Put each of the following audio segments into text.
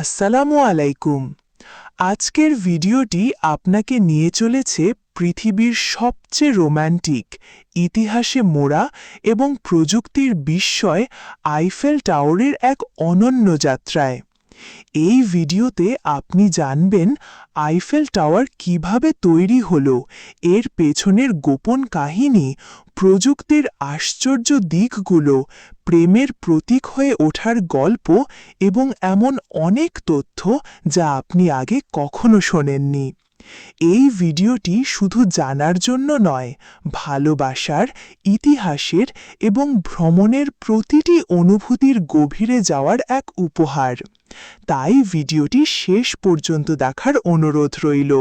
আসসালামু আলাইকুম। আজকের ভিডিওটি আপনাকে নিয়ে চলেছে পৃথিবীর সবচেয়ে রোম্যান্টিক, ইতিহাসে মোড়া এবং প্রযুক্তির বিস্ময় আইফেল টাওয়ারের এক অনন্য যাত্রায়। এই ভিডিওতে আপনি জানবেন আইফেল টাওয়ার কীভাবে তৈরি হল, এর পেছনের গোপন কাহিনী, প্রযুক্তির আশ্চর্য দিকগুলো, প্রেমের প্রতীক হয়ে ওঠার গল্প এবং এমন অনেক তথ্য যা আপনি আগে কখনো শোনেননি। এই ভিডিওটি শুধু জানার জন্য নয়, ভালোবাসার, ইতিহাসের এবং ভ্রমণের প্রতিটি অনুভূতির গভীরে যাওয়ার এক উপহার। তাই ভিডিওটি শেষ পর্যন্ত দেখার অনুরোধ রইল।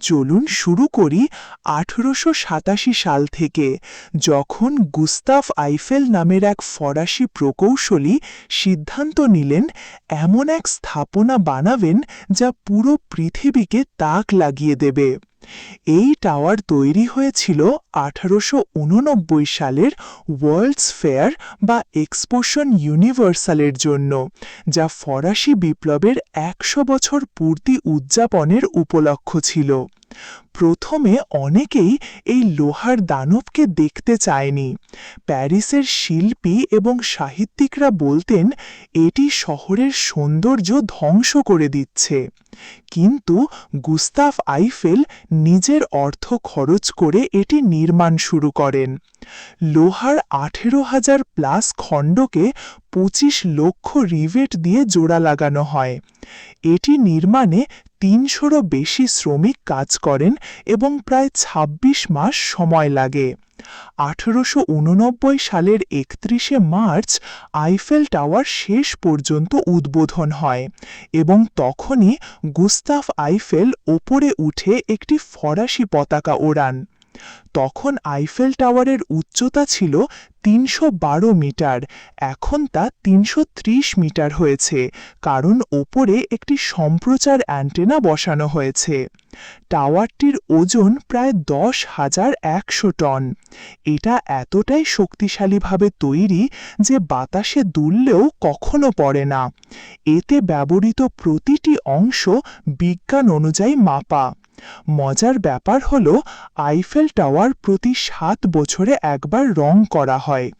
চলুন শুরু করি আঠেরোশো সাতাশি সাল থেকে, যখন গুস্তাফ আইফেল নামের এক ফরাসি প্রকৌশলী সিদ্ধান্ত নিলেন এমন এক স্থাপনা বানাবেন যা পুরো পৃথিবীকে তাক লাগিয়ে দেবে। এই টাওয়ার তৈরি হয়েছিল আঠারোশো উননব্বই সালের ওয়ার্ল্ডস ফেয়ার বা এক্সপোশন ইউনিভার্সালের জন্য, যা ফরাসি বিপ্লবের একশো বছর পূর্তি উদযাপনের উপলক্ষ ছিল। প্রথমে অনেকেই এই লোহার দানবকে দেখতে চায়নি। প্যারিসের শিল্পী এবং সাহিত্যিকরা বলতেন, এটি শহরের সৌন্দর্য ধ্বংস করে দিচ্ছে। কিন্তু গুস্তাফ আইফেল নিজের অর্থ খরচ করে এটি নির্মাণ শুরু করেন। লোহার আঠেরো হাজার প্লাস খণ্ডকে পঁচিশ লক্ষ রিভেট দিয়ে জোড়া লাগানো হয়। এটি নির্মাণে তিনশোরও বেশি শ্রমিক কাজ করেন এবং প্রায় ২৬ মাস সময় লাগে। আঠেরোশো উননব্বই সালের একত্রিশে মার্চ আইফেল টাওয়ার শেষ পর্যন্ত উদ্বোধন হয় এবং তখনই গুস্তাফ আইফেল ওপরে উঠে একটি ফরাসি পতাকা ওড়ান। তখন আইফেল টাওয়ারের উচ্চতা ছিল তিনশো বারো মিটার। এখন তা তিনশো ত্রিশ মিটার হয়েছে, কারণ ওপরে একটি সম্প্রচার অ্যান্টেনা বসানো হয়েছে। টাওয়ারটির ওজন প্রায় দশ হাজার একশো টন। এটা এতটাই শক্তিশালীভাবে তৈরি যে বাতাসে দুললেও কখনো পড়ে না। এতে ব্যবহৃত প্রতিটি অংশ বিজ্ঞান অনুযায়ী মাপা। মজার ব্যাপার হল আইফেল টাওয়ার প্রতি সাত বছরে একবার রং করা হয়।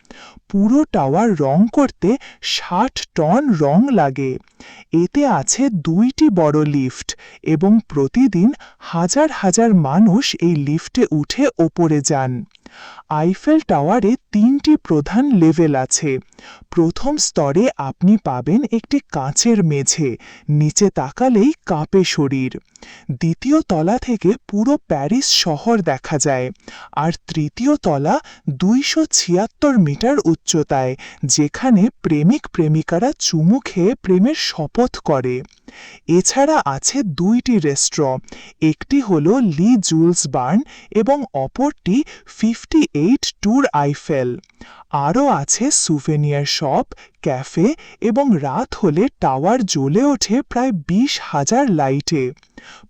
পুরো টাওয়ার রং করতে ষাট টন রং লাগে। এতে আছে দুইটি বড় লিফট এবং প্রতিদিন হাজার হাজার মানুষ এই লিফটে উঠে ওপরে যান। আইফেল টাওয়ারে তিনটি প্রধান লেভেল আছে। প্রথম স্তরে আপনি পাবেন একটি কাঁচের মেঝে, নিচে তাকালেই কাঁপে শরীর। দ্বিতীয় তলা থেকে পুরো প্যারিস শহর দেখা যায়, আর তৃতীয় তলা দুইশো ছিয়াত্তর মিটার উচ্চতায়, যেখানে প্রেমিক প্রেমিকারা চুমু খেয়ে প্রেমের শপথ করে। এছাড়া আছে দুইটি রেস্ট্রঁ একটি হল লি জুলস বার্ন এবং অপরটি ফিফটি এইট ট্যুর আইফেল আরও আছে সুভেনিয়ার শপ ক্যাফে এবং রাত হলে টাওয়ার জ্বলে ওঠে প্রায় বিশ হাজার লাইটে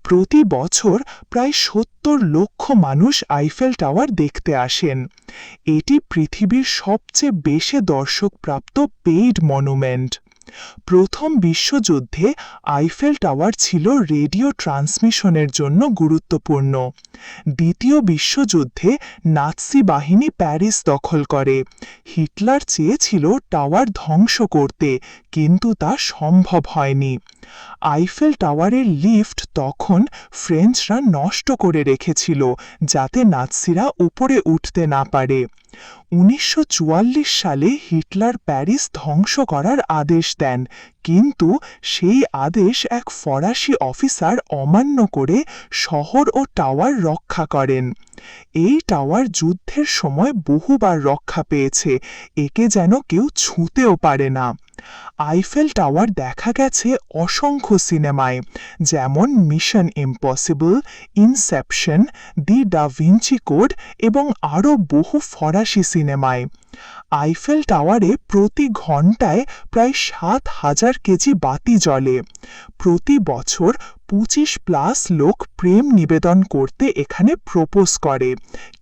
প্রতি বছর প্রায় সত্তর লক্ষ মানুষ আইফেল টাওয়ার দেখতে আসেন। এটি পৃথিবীর সবচেয়ে বেশি দর্শকপ্রাপ্ত পেইড মনুমেন্ট প্রথম বিশ্বযুদ্ধে আইফেল টাওয়ার ছিল রেডিও ট্রান্সমিশনের জন্য গুরুত্বপূর্ণ। দ্বিতীয় বিশ্বযুদ্ধে নাৎসি বাহিনী প্যারিস দখল করে। হিটলার চেয়েছিল টাওয়ার ধ্বংস করতে, কিন্তু তা সম্ভব হয়নি। আইফেল টাওয়ারের লিফট তখন ফ্রেঞ্চরা নষ্ট করে রেখেছিল, যাতে নাৎসিরা উপরে উঠতে না পারে। উনিশশো চুয়াল্লিশ সালে হিটলার প্যারিস ধ্বংস করার আদেশ দেন, কিন্তু সেই আদেশ এক ফরাসি অফিসার অমান্য করে শহর ও টাওয়ার রক্ষা করেন। এই টাওয়ার যুদ্ধের সময় বহুবার রক্ষা পেয়েছে, একে যেন কেউ ছুঁতেও পারে না। আইফেল টাওয়ার দেখা গেছে অসংখ্য সিনেমায়, যেমন মিশন ইম্পসিবল ইনসেপশন দি ডা ভিঞ্চি কোড এবং আরও বহু ফরাসি সিনেমায়। আইফেল টাওয়ারে প্রতি ঘন্টায় প্রায় সাত হাজার কেজি বাতি জ্বলে। প্রতি বছর পঁচিশ প্লাস লোক প্রেম নিবেদন করতে এখানে প্রপোজ করে।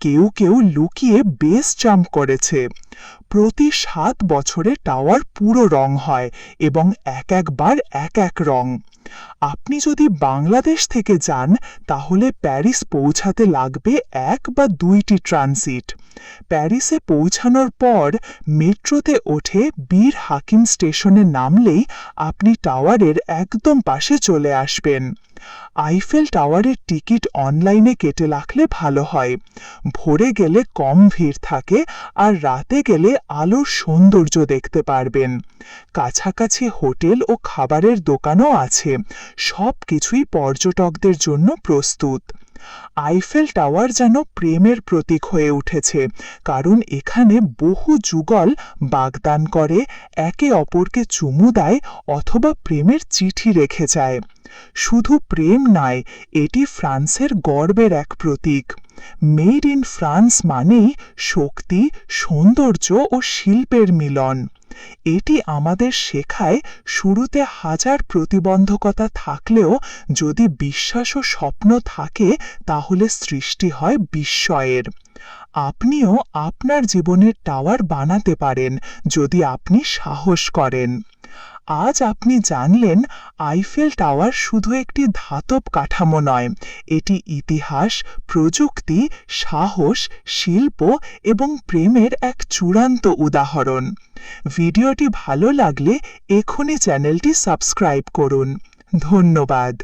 কেউ কেউ লুকিয়ে বেস জাম্প করেছে। প্রতি সাত বছরে টাওয়ার পুরো রং হয় এবং এক একবার এক এক রং। আপনি যদি বাংলাদেশ থেকে যান, তাহলে প্যারিস পৌঁছাতে লাগবে এক বা দুইটি ট্রানজিট। প্যারিসে পৌঁছানোর পর মেট্রোতে ওঠে বীর হাকিম স্টেশনে নামলেই আপনি টাওয়ারের একদম পাশে চলে আসবেন। আইফেল টাওয়ারের টিকিট অনলাইনে কেটে রাখলে ভালো হয়। ভোরে গেলে কম ভিড় থাকে আর রাতে গেলে আলোর সৌন্দর্য দেখতে পারবেন। কাছাকাছি হোটেল ও খাবারের দোকানও আছে। সব কিছুই পর্যটকদের জন্য প্রস্তুত। আইফেল টাওয়ার যেন প্রেমের প্রতীক হয়ে উঠেছে, কারণ এখানে বহু যুগল বাগদান করে, একে অপরকে চুমু দেয় অথবা প্রেমের চিঠি রেখে যায়। শুধু প্রেম নয়, এটি ফ্রান্সের গর্বের এক প্রতীক। মেড ইন ফ্রান্স মানেই শক্তি, সৌন্দর্য ও শিল্পের মিলন। এটি আমাদের শেখায় শুরুতে হাজার প্রতিবন্ধকতা থাকলেও যদি বিশ্বাস ও স্বপ্ন থাকে, তাহলে সৃষ্টি হয় বিস্ময়ের। আপনিও আপনার জীবনের টাওয়ার বানাতে পারেন যদি আপনি সাহস করেন। আজ আপনি জানলেন আইফেল টাওয়ার শুধু একটি ধাতব কাঠামো নয়। এটি ইতিহাস, প্রযুক্তি, সাহস, শিল্প এবং প্রেমের এক চূড়ান্ত উদাহরণ। ভিডিওটি ভালো লাগলে এখনই চ্যানেলটি সাবস্ক্রাইব করুন। ধন্যবাদ।